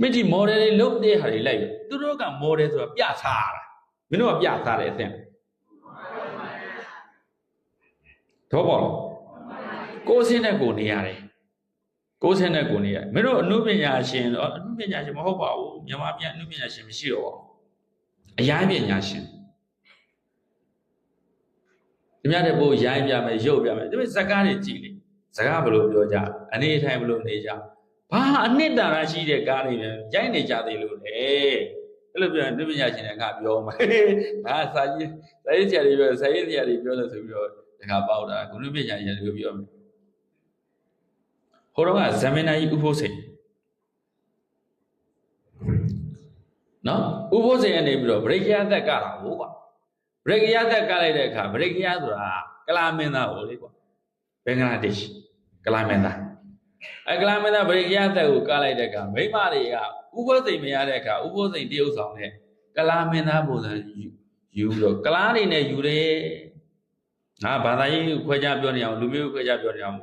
မင်းဒီ model တွေလုတ်တဲ့ဟာတွေလိုက်ပြီသူတို့က model ဆိုတာပြထားတာမင်းတို့ကပြထားတယ်အသင်တော့ပေါ့လားကိုယ်စင်းနဲ့ကိုယ်နေရတယ်ကိုယ်စင်းနဲ့ကိုယ်နေရမင်းတို့အမှုပညာရှင်တော့အမှုပညာရှင်မဟုတ်ပါဘူးမြန်မာပြန်အမှုပညာရှင်မရှိတော့ပါဘူးအရိုင်းပညာရှင်ဒီများတဲ့ပို့ရိုင်းပြမယ်ရုပ်ပြမယ်ဒီမဲ့ဇကားတွေကြည်လေဇကားဘယ်လိုပြောကြအနေထိုင်ဘယ်လိုနေကြ ဘာအနှစ်တာရရှိတဲ့ကားတွေပဲရိုက်နေကြသေးလို့လေအဲ့လိုပြောရင်ဒီပညာရှင်တွေကပြောမယ်ငါစာကြီးစာရေးဆရာတွေပြောစာရေးဆရာတွေပြောလို့ဆိုပြီးတော့တခါပေါက်တာကုလပညာရှင်တွေပြောမယ်ဟိုတော့ကဇမင်နာကြီးဥဖို့စိန်နော်ဥဖို့စိန်ကနေပြီးတော့ဗရိတ်ရသက်ကတာဟုတ်ကွာဗရိတ်ရသက်ကလိုက်တဲ့အခါဗရိတ်ရဆိုတာကလာမင်းသားဟိုလေကွာဘင်္ဂလားဒေ့ရှ်ကလာမင်းသား အဲကလာမင်းသားဗရိတ်ရသက်ကိုကလိုက်တဲ့အခါမိမတွေကဥဖို့စိန်မရတဲ့အခါဥဖို့စိန်တရုပ်ဆောင်တဲ့ကလာမင်းသားပုံစံယူယူပြီးတော့ကလားတွေနဲ့ယူတယ်ငါဘာသာရေးခွဲခြားပြောနေအောင်လူမျိုးခွဲခြားပြောနေအောင်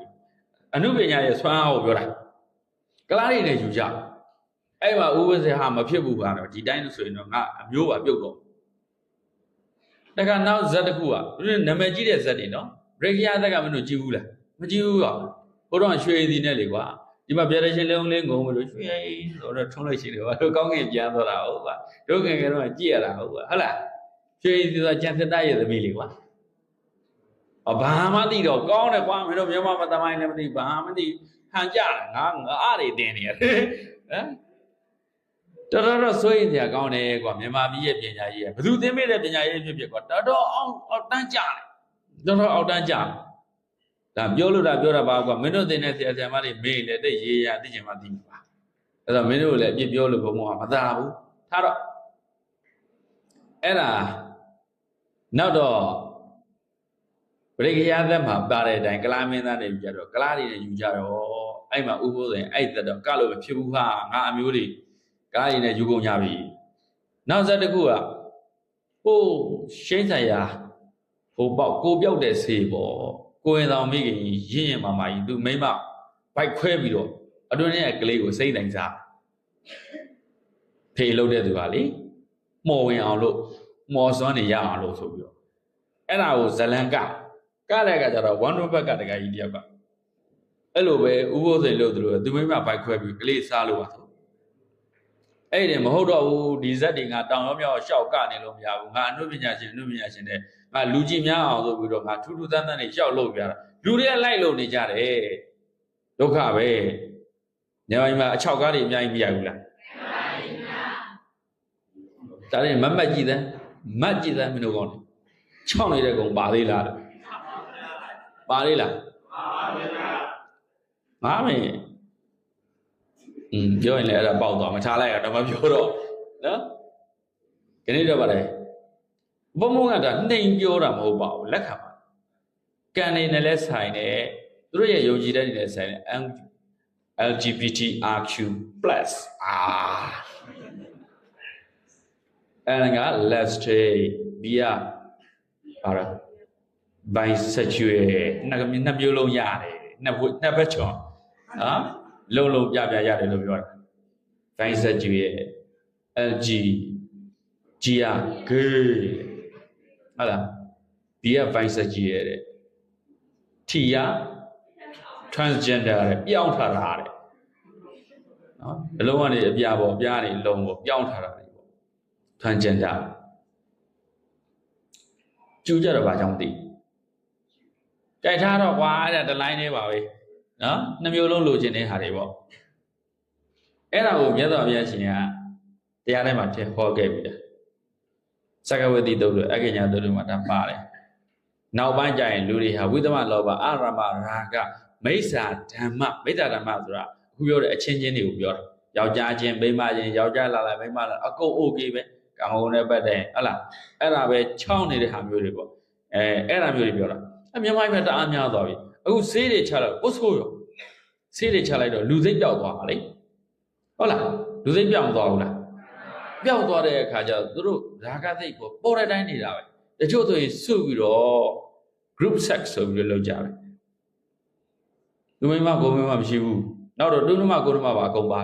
အနုပညာရဲ့ဆွမ်းအားကိုပြောတာကလားတွေနဲ့ယူကြအဲ့မှာဥပဇေဟာမဖြစ်ဘူးကတော့ဒီတိုင်းလို့ဆိုရင်တော့ငါအမျိုးပါပြုတ်တော့တခါနောက်ဇက်တစ်ခုကသူနာမည်ကြီးတဲ့ဇက်တွေနော်ဘရိကယာသက်ကမင်းတို့ကြည့်ဘူးလားမကြည့်ဘူးက ဘုရားရွှေစီနဲ့လေကွာဒီမှာပြရရှင်လုံးလေးငုံမလို့ရွှေဆိုတော့ထုံးလိုက်ရှိတယ်ကွာတို့ကောင်းကင်ပြန်သွားတာဟုတ်ပါတို့ငယ်ငယ်တော့ကြည့်ရတာဟုတ်ပါဟုတ်လားရွှေစီဆိုတာကျန်သတ္တရဲ့သမီးလေကွာအဘာမှမသိတော့ကောင်းတယ်ကွာမင်းတို့မြန်မာမသမိုင်းလည်းမသိဘာမှမသိဟန်ကြတယ်ငါငါအားတွေတင်နေရတယ်ဟမ်တော်တော်တော့စိုးရင်စရာကောင်းတယ်ကွာမြန်မာပြည်ရဲ့ပညာရေးကဘယ်သူသင်ပေးတဲ့ပညာရေးဖြစ်ဖြစ်ကွာတော်တော်အောင်အောက်တန်းကြတယ်တော်တော်အောက်တန်းကြတယ် ဒါပြောလို့တာပြောတာပါကွာမင်းတို့သင်တဲ့ဆရာဆရာမတွေမေးတယ်တဲ့ရေးရသိချင်မှသိမှာပါအဲ့တော့မင်းတို့လည်းအပြစ်ပြောလို့ဘုံဘုံကမသာဘူးထားတော့အဲ့ဒါနောက်တော့ပရိကရာသက်မှာပါတဲ့အတိုင်းကလာမင်းသားတွေယူကြတော့ကလာတွေနဲ့ယူကြတော့အဲ့မှာဥပုသ်ရင်အဲ့သက်တော့ကလို့မဖြစ်ဘူးဟာငါအမျိုးတွေကလာတွေနဲ့ယူကုန်ကြပြီနောက်ဆက်တစ်ခုကဟိုရှိန်ဆိုင်ရာဟိုပေါက်ကိုပြောက်တဲ့ဆေးပေါ့ ကိုရင်တော်မိခင်ရင်းရင်မာမာကြီးသူမိမဘိုက်ခွဲပြီးတော့အတွင်းထဲကကလေးကိုစိတ်တိုင်းစားဖေးလုပ်တဲ့သူကလေမော်ဝင်အောင်လို့မော်စွမ်းနေရအောင်လို့ဆိုပြီးတော့အဲ့ဒါကိုဇလန်ကကတဲ့ကကြတော့ဝမ်ဒိုဘက်ကတကကြီးတယောက်ကအဲ့လိုပဲဥပုသ်စိန်လို့သူတို့သူမိမဘိုက်ခွဲပြီးကလေးစားလို့ပါဆိုအဲ့ဒီမဟုတ်တော့ဘူးဒီဇက်တွေငါတောင်ရောမြောက်ရှောက်ကနေလို့မရဘူးငါအနုပညာရှင်အနုပညာရှင်တဲ့ ငါလူကြီးများအောင်ဆိုပြီးတော့ငါထူးထူးဆန်းဆန်းနေရှောက်လို့ပြတာလူတွေကလိုက်လို့နေကြတယ်ဒုက္ခပဲညပိုင်းမှာအချောက်ကားတွေအများကြီးမရဘူးလားဒါနဲ့မမတ်ကြည့်တယ်မတ်ကြည့်တယ်မင်းတို့ကောင်းတယ်ချောက်နေတဲ့ကောင်ပါသေးလားပါသေးလားငါမင်းอืมပြောရင်လည်းအဲ့ဒါပေါက်သွားမထားလိုက်ရတော့မပြောတော့နော်ခဏတော့ပါလေ ဘုံဘုံကဒါနှိမ်ပြောတာမဟုတ်ပါဘူးလက်ခံပါကံနေနဲ့လဲဆိုင်တယ်သူတို့ရဲ့ယုံကြည်တဲ့နေနဲ့ဆိုင်တယ် LGBTRQ+ အာအဲ့ဒါက lesbian ဘီယာဟာ bisexual နှစ်နှစ်မျိုးလုံးရတယ်နှစ်နှစ်ဘက်ချောနော်လုံးလုံးပြပြရတယ်လို့ပြောတာ bisexual LG G က gay ဟုတ်လား B က bisexual တဲ့ T က transgender တဲ့ပြောင်းထားတာတဲ့နော်အလုံးကနေအပြာပေါ်အပြားနေလုံးပေါ်ပြောင်းထားတာတွေပေါ့ transgender ကျူးကြတော့ဘာကြောင့်သိကြိုက်ထားတော့ကွာအဲ့ဒါတလိုင်းလေးပါပဲနော်နှမျိုးလုံးလိုချင်တဲ့ဟာတွေပေါ့အဲ့ဒါကိုမြတ်စွာဘုရားရှင်ကတရားထဲမှာထည့်ဟောခဲ့ပြီလား သက္ကဝတိတုတ်လို့အကညာတုတ်လို့မှာဒါပါတယ်နောက်ပိုင်းကျရင်လူတွေဟာဝိသမလောဘအရမရာဂမိစ္ဆာဓမ္မမိစ္ဆာဓမ္မဆိုတာအခုပြောတဲ့အချင်းချင်းတွေကိုပြောတာယောက်ျားချင်းမိန်းမချင်းယောက်ျားလာလာမိန်းမလာအကုန် okay ပဲကံကုန်နဲ့ပတ်တဲ့ဟလားအဲ့ဒါပဲချောင်းနေတဲ့ဟာမျိုးတွေပေါ့အဲအဲ့ဒါမျိုးတွေပြောတာအမြန်မာပြည်တအားများသွားပြီအခုဆေးတွေချလိုက်ပုစကိုရောဆေးတွေချလိုက်တော့လူစိတ်ပြောက်သွားတာလေဟုတ်လားလူစိတ်ပြောက်မသွားဘူးလား ပျောက်သွားတဲ့အခါကျတော့သူတို့ရာဂသိတ်ကိုပေါ်တဲ့တိုင်းနေတာပဲတချို့ဆိုရင်စုပြီးတော့ group sex ဆိုပြီးတော့လုပ်ကြတယ်သူမိမကိုမိမမရှိဘူးနောက်တော့တွန်းမကိုတွန်းမပါအကုန်ပါ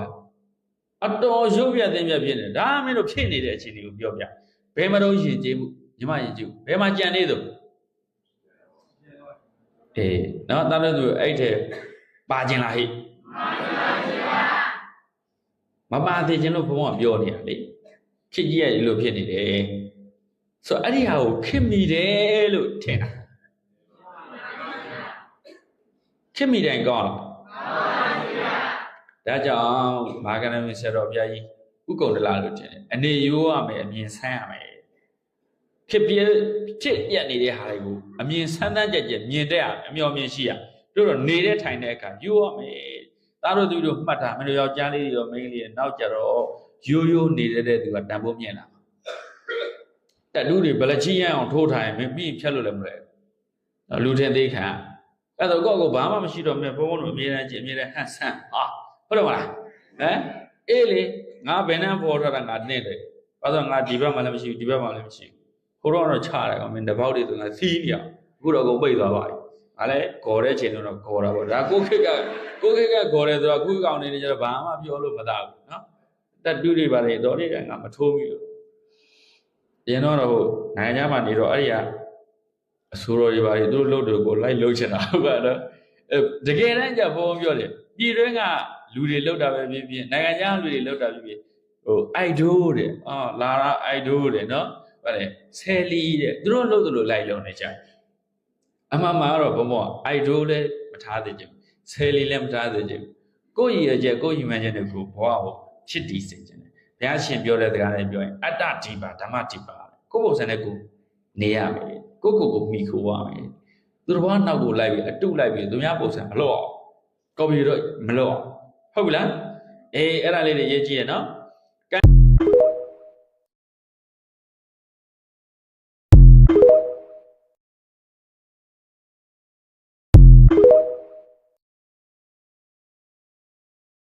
အတော်ရုပ်ပြတ်သိမ်းပြတ်ဖြစ်နေဒါမင်းတို့ဖြစ်နေတဲ့အခြေအနေကိုပြောပြဘယ်မှာတော့ယဉ်ကျေးမှုညီမယဉ်ကျေးမှုဘယ်မှာကြံနေသူအေးနော်တားလို့သူအဲ့ထဲပါကျင်လားဟိမပါသေးခြင်းလို့ဘုံကပြောနေတာလေ ခစ်ကြီးရဲ့လို့ဖြစ်နေတယ်ဆိုတော့အဲ့ဒီဟာကိုခစ်မိတယ်လို့ထင်တာခစ်မိတိုင်းကောင်းလားဒါကြောင့်မာဂနမဆရာတော်ဘုရားကြီးဥက္ကုံတလာလို့ထင်တယ်အနေရိုးရမယ်အမြင်ဆန်းရမယ်ဖြစ်ပြဖြစ်ပြနေတဲ့ဟာတွေကိုအမြင်ဆန်းတန်းကြက်ကြက်မြင်တတ်ရအမျော်မြင်ရှိရတို့တော့နေတဲ့ထိုင်တဲ့အခါယူရမယ်သားတို့သူတို့မှတ်တာမင်းတို့ယောက်ျားလေးတွေရောမိန်းကလေးတွေနောက်ကြတော့ ရိုးရိုးနေတဲ့သူကတန်ဖိုးမြင်လာတက်လူတွေဘလချီရန်အောင်ထိုးထိုင်မင်းပြီးဖြတ်လို့လည်းမလဲလူထင်သေးခံအဲ့တော့ကိုယ့်ကိုဘာမှမရှိတော့မြဲဘုန်းဘုန်းတို့အမြဲတမ်းကြည့်အမြဲတမ်းဟန်ဆန်ဟာဟုတ်တယ်မလားဟမ်အေးလေငါဘယ်နှမ်းပေါ်ထားတာငါနဲ့တယ်ဘာလို့ငါဒီဘက်မှလည်းမရှိဘူးဒီဘက်မှလည်းမရှိဘူးခိုးတော့တော့ချတယ်ကောင်မင်းတပေါက်တွေဆိုငါသီးနေအောင်အခုတော့ကိုပိတ်သွားပါပြီငါလည်းဂေါ်တဲ့ချိန်တော့ဂေါ်တာပေါ့ဒါကိုခိကကိုခိကဂေါ်တယ်ဆိုတော့အခုကောင်နေနေကြတော့ဘာမှပြောလို့မသားဘူးနော် တက်တူးတွေပါလေတော်လေးကငါမထိုးဘူးလို့ရင်တော့တော့နိုင်ငံခြားမှာနေတော့အဲ့ဒီကအဆိုးတော်တွေပါလေသူတို့လှုပ်တယ်ကိုလိုက်လှုပ်ချင်တာဟုတ်ပါတော့အဲတကယ်တမ်းကျဘုံပြောတယ်ပြည်တွင်းကလူတွေလှုပ်တာပဲဖြစ်ဖြစ်နိုင်ငံခြားလူတွေလှုပ်တာဖြစ်ဖြစ်ဟိုအိုက်ဒိုးတဲ့အော်လာရာအိုက်ဒိုးတဲ့နော်ဗါလေဆယ်လီတဲ့သူတို့လှုပ်တယ်လို့လိုက်လုံနေကြတယ်အမှန်မှာတော့ဘုံဘုံအိုက်ဒိုးလည်းမထားသေးကြဘူးဆယ်လီလည်းမထားသေးကြဘူးကိုယ့်ရည်ရချက်ကိုယ့်ရည်မှန်းချက်တွေကိုဘဝကို ချစ်တီးစေခြင်းတယ်ဘုရားရှင်ပြောတဲ့စကားနဲ့ပြောရင်အတ္တဒီပါဓမ္မဒီပါကိုယ့်ပုံစံနဲ့ကိုယ်နေရမယ်ကိုယ့်ကိုယ်ကိုမိခိုးရမယ်သူတစ်ပါးနောက်ကိုလိုက်ပြီးအတုလိုက်ပြီးသူများပုံစံမလို့အောင်ကော်ပီတော့မလို့အောင်ဟုတ်ပြီလားအေးအဲ့ဒါလေးတွေရေးကြည့်ရနော်